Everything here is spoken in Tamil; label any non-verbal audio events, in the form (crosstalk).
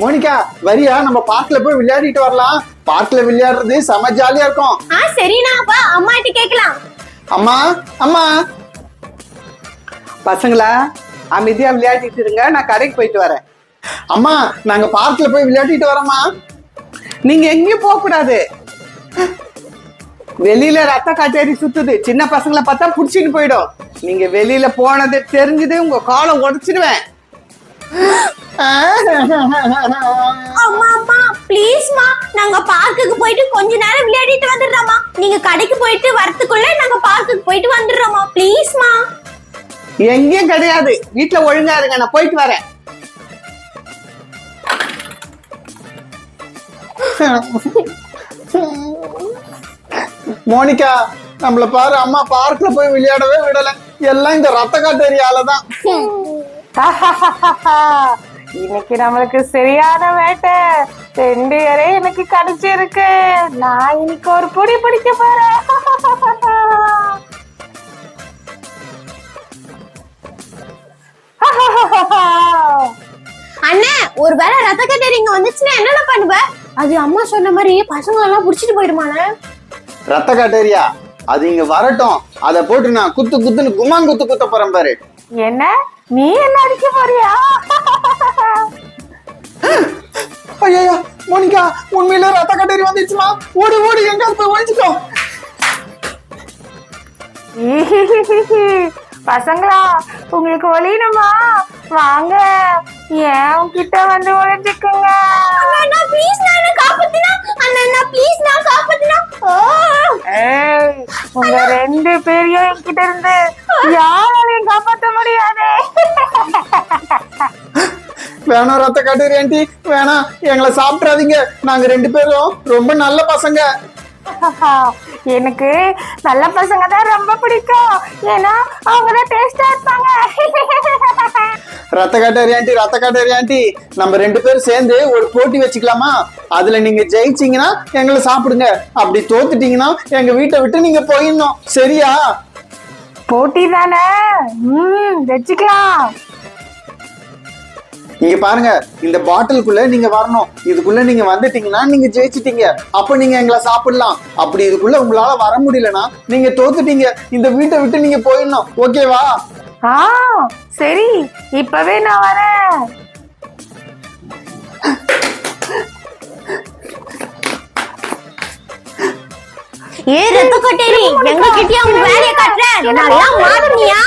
மோனிகா வரியா? நம்ம பார்க்ல போய் விளையாடிட்டு வரலாம். பார்க்ல விளையாடுறது செம ஜாலியா இருக்கும். ஆ சரிண்ணா அப்பா அம்மாட்டி கேட்கலாம். அம்மா அம்மா. பசங்களா அமைதியா விளையாடிட்டு இருங்க. நான் கடைக்கு போயிட்டு வரேன். அம்மா நாங்க பார்க்ல போய் விளையாடிட்டு வரோம்மா. நீங்க எங்கேயும் போக கூடாது. வெளியில ரத்த காட்டேரி சுத்துது. சின்ன பசங்களை பார்த்தா புடிச்சிட்டு போயிடும். நீங்க வெளியில போனது தெரிஞ்சது உங்க காலை உடைச்சிடுவேன். அம்மா அம்மா ப்ளீஸ்மா நாங்க பார்க்குக்கு போயிட்டு கொஞ்ச நேரம் விளையாடிட்டு வந்துடுறோமா நீங்க கடைக்கு போயிட்டு வரதுக்குள்ள நாங்க பார்க்குக்கு போயிட்டு வந்துடுறோமா ப்ளீஸ்மா எங்கேயும் கிடையாது. வீட்டுல ஒழுங்கா இருங்க நான் போயிட்டு வரேன். மோனிகா நம்மள பாரு அம்மா பார்க்ல போய் விளையாடவே விடல. எல்லாம் இந்த ரத்த காட்டேரியால தான் (laughs) இன்னைக்கு நம்மளுக்கு சரியான வேட்டை. ரெண்டு இறை எனக்கு கிடைச்சிருக்கு. நான் இன்னைக்கு ஒரு புடி பிடிக்க போறேன். (laughs) அண்ணே ஒருவேளை ரத்த கட்டேரி இங்க வந்துச்சுன்னா என்னென்ன பண்ணுவ? அது அம்மா சொன்ன மாதிரி பசங்க எல்லாம் புடிச்சிட்டு போயிடுமாண்ணே ரத்த காட்டேரியா? அது இங்க வரட்டும். அத போட்டு நான் குத்து குத்துன்னு குமான் குத்து குத்த போறேன் பாரு. என்ன? நீ என்ன அடிக்க போறியா? ஐயோ மோனிகா உண்மையில ரத்த கட்டேரி வந்துச்சுமா ஓடி ஓடி எங்க போய் ஒழிச்சுக்கோ. பசங்களா உங்களுக்கு ஒளியணுமா? வாங்க ஏன் கிட்ட வந்து ஒளிஞ்சுக்குங்க? அண்ணா ப்ளீஸ் நான் காப்பாத்தினா? அண்ணா ப்ளீஸ் நான் காப்பாத்தினா? ஏய், உங்க ரெண்டு பேரையும் என்கிட்ட இருந்து யாராலையும் காப்பாத்த முடியாது. வேணாம் ரத்த காட்டேரி ஆண்டி. வேணாம் எங்களை சாப்பிட்றாதீங்க நாங்க ரெண்டு பேரும் ரொம்ப நல்ல பசங்க. எனக்கு நல்ல பசங்க தான் ரொம்ப பிடிக்கும். ஏன்னா அவங்க தான் டேஸ்டா இருப்பாங்க. ரத்த காட்டேரி ஆண்டி ரத்த காட்டேரி ஆண்டி. நம்ம ரெண்டு பேரும் சேர்ந்து ஒரு போட்டி வச்சுக்கலாமா? அதுல நீங்க ஜெயிச்சீங்கன்னா எங்களை சாப்பிடுங்க. அப்படி தோத்துட்டீங்கன்னா எங்க வீட்டை விட்டு நீங்க போயிடணும். சரியா? போட்டி தானே? ம் வச்சுக்கலாம். இங்க பாருங்க இந்த பாட்டிலுக்குள்ள நீங்க வரணும். இதுக்குள்ள நீங்க வந்துட்டீங்கன்னா நீங்க ஜெயிச்சிட்டீங்க. அப்ப நீங்க எங்களை சாப்பிடலாம். அப்படி இதுக்குள்ள உங்களால வர முடியலன்னா நீங்க தோத்துட்டீங்க. இந்த வீட்டை விட்டு நீங்க போயிடணும். ஓகேவா? ஆ சரி. இப்பவே நான் வரேன். ஏ ரத்த கட்டேரி எங்க கிட்டயே உங்க வேலையை காட்டுற. நல்லா மாறுனியா?